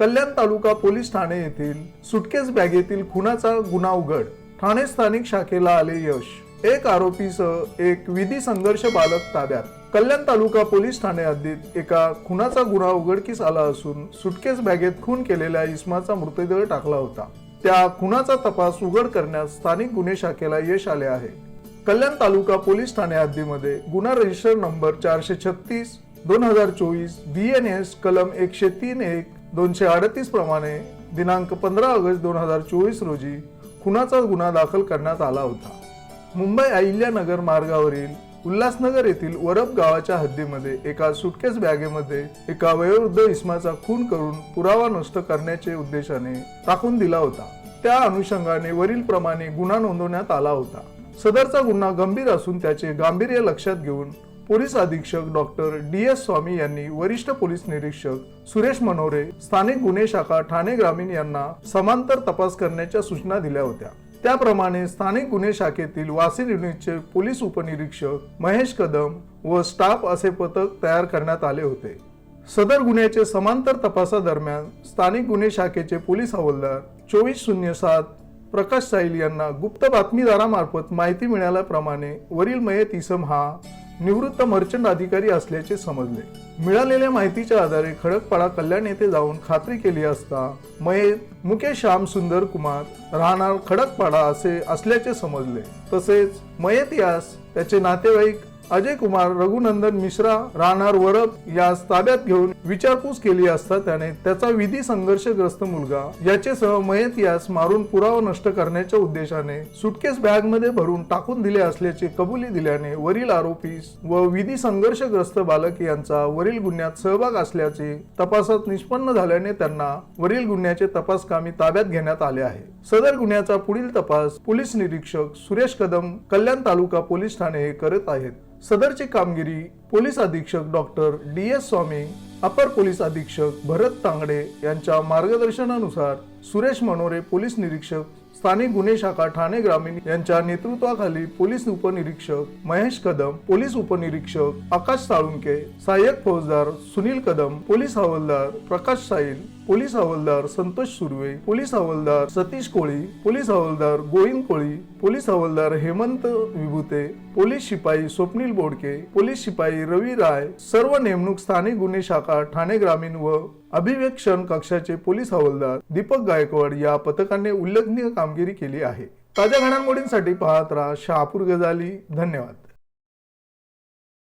कल्याण तालुका police Thane येथील suitcase बॅगेतील खुनाचा गुन्हा उघड. ठाणे स्थानिक शाखेला आले यश. एक आरोपीसह एक विधी संघर्ष बालक ताब्यात. कल्याण तालुका पोलीस ठाणे हद्दीत एका खुनाचा गुन्हा उघडकीस आला असून सुटकेस बॅगेत खून केलेल्या इस्माचा मृतदेह टाकला होता. त्या खुनाचा तपास उघड करण्यास स्थानिक गुन्हे शाखेला यश आले आहे. कल्याण तालुका पोलीस ठाणे हद्दीमध्ये गुन्हा रजिस्टर नंबर चारशे छत्तीस दोन हजार चोवीस बी एन एस कलम एकशे तीन एक दोनशे अडतीस प्रमाणे दिनांक पंधरा ऑगस्ट दोन हजार चोवीस रोजी खुनाचा गुन्हा दाखल करण्यात आला होता. मुंबई अहिल्यानगर मार्गावरील उल्हासनगर येथील वरप गावाच्या हद्दीमध्ये एका सुटकेस बॅगेमध्ये एका वयोवृद्ध इस्माचा खून करून पुरावा नष्ट करण्याचे उद्देशाने टाकून दिला होता. त्या अनुषंगाने वरील प्रमाणे गुन्हा नोंदवण्यात आला होता. सदरचा गुन्हा गंभीर असून त्याचे गांभीर्य लक्षात घेऊन पोलीस अधीक्षक डॉक्टर डी एस स्वामी यांनी वरिष्ठ पोलीस निरीक्षक सुरेश मनोरे स्थानिक गुन्हे शाखा ठाणे ग्रामीण यांना समांतर तपास करण्याच्या सूचना दिल्या होत्या. त्याप्रमाणे स्थानिक गुन्हे शाखेतील वासिन युनिटचे पोलीस उपनिरीक्षक महेश कदम व स्टाफ असे पथक तयार करण्यात आले होते. सदर गुन्ह्याचे समांतर तपासादरम्यान स्थानिक गुन्हे शाखेचे पोलीस हवालदार चोवीस शून्य सात प्रकाश साईल यांना गुप्त बातमीदारामार्फत माहिती मिळाल्याप्रमाणे वरील मयत इसम हा निवृत्त मर्चंट अधिकारी असल्याचे समजले. मिळालेल्या माहितीच्या आधारे खडकपाडा कल्याण येथे जाऊन खात्री केली असता मयत मुकेश श्याम सुंदर कुमार राहणार खडकपाडा असे असल्याचे समजले. तसेच मयत यास त्याचे नातेवाईक अजय कुमार रघुनंदन मिश्रा राहणार वरप यास ताब्यात घेऊन विचारपूस केली असता त्याने त्याचा विधी संघर्षग्रस्त मुलगा याचेसह मयत यास मारून पुरावा नष्ट करण्याच्या उद्देशाने सुटकेस बॅगमध्ये भरून टाकून दिले असल्याची कबुली दिल्याने वरील आरोपी व विधी संघर्षग्रस्त बालक यांचा वरील गुन्ह्यात सहभाग असल्याचे तपासात निष्पन्न झाल्याने त्यांना वरील गुन्ह्याचे तपास कामी ताब्यात घेण्यात आले आहे. सदर गुन्ह्याचा पुढील तपास पोलीस निरीक्षक सुरेश कदम कल्याण तालुका पोलीस ठाणे हे करत आहेत. सदरची कामगिरी पोलीस अधीक्षक डॉक्टर डी एस स्वामी अपर पोलीस अधीक्षक भरत तांगडे यांच्या मार्गदर्शनानुसार सुरेश मनोरे पोलीस निरीक्षक स्थानिक गुन्हे शाखा ठाणे ग्रामीण यांच्या नेतृत्वाखाली पोलीस उपनिरीक्षक महेश कदम पोलीस उपनिरीक्षक आकाश साळुंके सहाय्यक फौजदार सुनील कदम पोलीस हवालदार प्रकाश साईल पोलीस हवालदार संतोष सुर्वे पोलीस हवालदार सतीश कोळी पोलीस हवालदार गोविंद कोळी पोलीस हवालदार हेमंत विभूते पोलीस शिपाई स्वप्नील बोडके पोलीस शिपाई रवी राय सर्व नेमणूक स्थानिक गुन्हे शाखा ठाणे ग्रामीण व अभिवेक्षण कक्षाचे पोलीस हवालदार दीपक गायकवाड या पथकाने उल्लेखनीय कामगिरी केली आहे. ताज्या घडामोडींसाठी पाहत राहा शहापूर गजाली. धन्यवाद.